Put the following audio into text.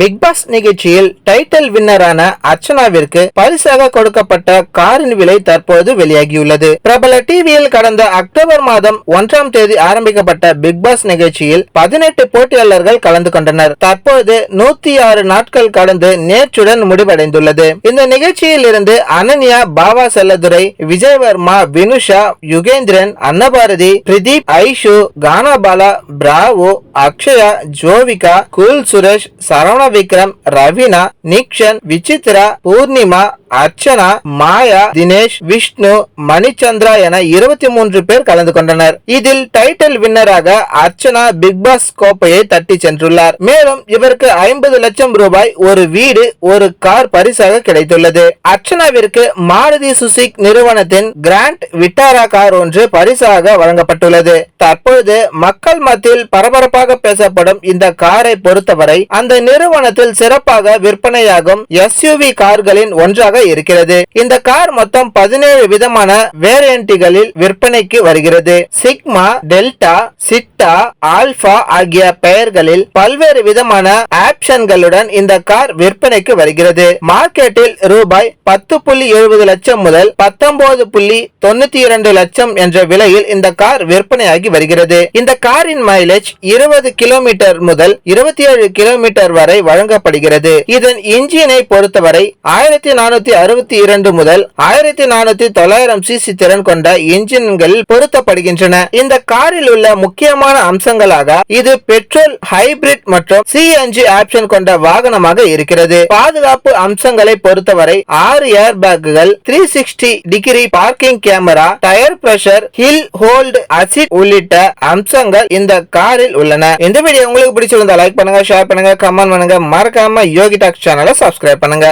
Big Boss நிகழ்ச்சியில் title வின்னரான அர்ச்சனாவிற்கு பரிசாக கொடுக்கப்பட்ட காரின் விலை தற்போது வெளியாகியுள்ளது. பிரபல டிவியில் கடந்த அக்டோபர் மாதம் ஒன்றாம் தேதி ஆரம்பிக்கப்பட்ட பிக் பாஸ் நிகழ்ச்சியில் பதினெட்டு போட்டியாளர்கள் கலந்து கொண்டனர். தற்போது நூத்தி ஆறு நாட்கள் கடந்து நேற்றுடன் முடிவடைந்துள்ளது. இந்த நிகழ்ச்சியில் இருந்து அனன்யா பாவா செல்லதுரை விஜயவர்மா வினுஷா யுகேந்திரன் அன்னபாரதி பிரதீப் ஐஷு கானாபாலா பிராவோ அக்ஷயா ஜோவிகா குல் சுரேஷ் சரவண విక్రమ్ రవీణ నిక్షన్ విచిత్ర పూర్ణిమ அர்ச்சனா மாயா தினேஷ் விஷ்ணு மணிச்சந்திரா என இருபத்தி மூன்று பேர் கலந்து கொண்டனர். இதில் டைட்டில் வின்னராக அர்ச்சனா பிக் பாஸ் கோப்பையை தட்டி சென்றுள்ளார். மேலும் இவருக்கு ஐம்பது லட்சம் ரூபாய் ஒரு வீடு ஒரு கார் பரிசாக கிடைத்துள்ளது. அர்ச்சனாவிற்கு மாருதி சுசிக் நிறுவனத்தின் கிராண்ட் விட்டாரா கார் ஒன்று பரிசாக வழங்கப்பட்டுள்ளது. தற்பொழுது மக்கள் மத்தியில் பரபரப்பாக பேசப்படும் இந்த காரை பொறுத்தவரை அந்த நிறுவனத்தில் சிறப்பாக விற்பனையாகும் எஸ்யூவி கார்களின் ஒன்றாக இருக்கிறது. இந்த கார் மொத்தம் பதினேழு விதமான வேரியன்ட்களில் விற்பனைக்கு வருகிறது. சிக்மா டெல்டா சிட்டா ஆல்பா ஆகிய பெயர்களில் பல்வேறு விதமான ஆப்ஷன்களுடன் இந்த கார் விற்பனைக்கு வருகிறது. மார்க்கெட்டில் ரூபாய் பத்து புள்ளி எழுபது லட்சம் முதல் பத்தொன்பது புள்ளி தொண்ணூத்தி இரண்டு லட்சம் என்ற விலையில் இந்த கார் விற்பனையாகி வருகிறது. இந்த காரின் மைலேஜ் இருபது கிலோமீட்டர் முதல் இருபத்தி ஏழு கிலோமீட்டர் வரை வழங்கப்படுகிறது. இதன் இன்ஜினை பொறுத்தவரை ஆயிரத்தி நானூத்தி அறுபத்தி இரண்டு முதல் ஆயிரத்தி நானூத்தி தொள்ளாயிரம் சிசி திறன் கொண்ட இன்ஜின்கள் பொருத்தப்படுகின்றன. இந்த காரில் உள்ள முக்கியமான அம்சங்களாக இது பெட்ரோல் ஹைபிரிட் மற்றும் சிஎன்ஜி ஆப்ஷன் கொண்ட வாகனமாக இருக்கிறது. பாதுகாப்பு அம்சங்களை பொறுத்தவரை ஆறு air பேக்குகள் three sixty degree parking camera tyre pressure hill hold assist உள்ளிட்ட அம்சங்கள் இந்த காரில் உள்ளன. இந்த வீடியோ உங்களுக்கு பிடிச்சிருந்தா லைக் பண்ணுங்க ஷேர் பண்ணுங்க கமெண்ட் பண்ணுங்க. மறக்காம யோகி டாக் சேனலை சப்ஸ்கிரைப் பண்ணுங்க.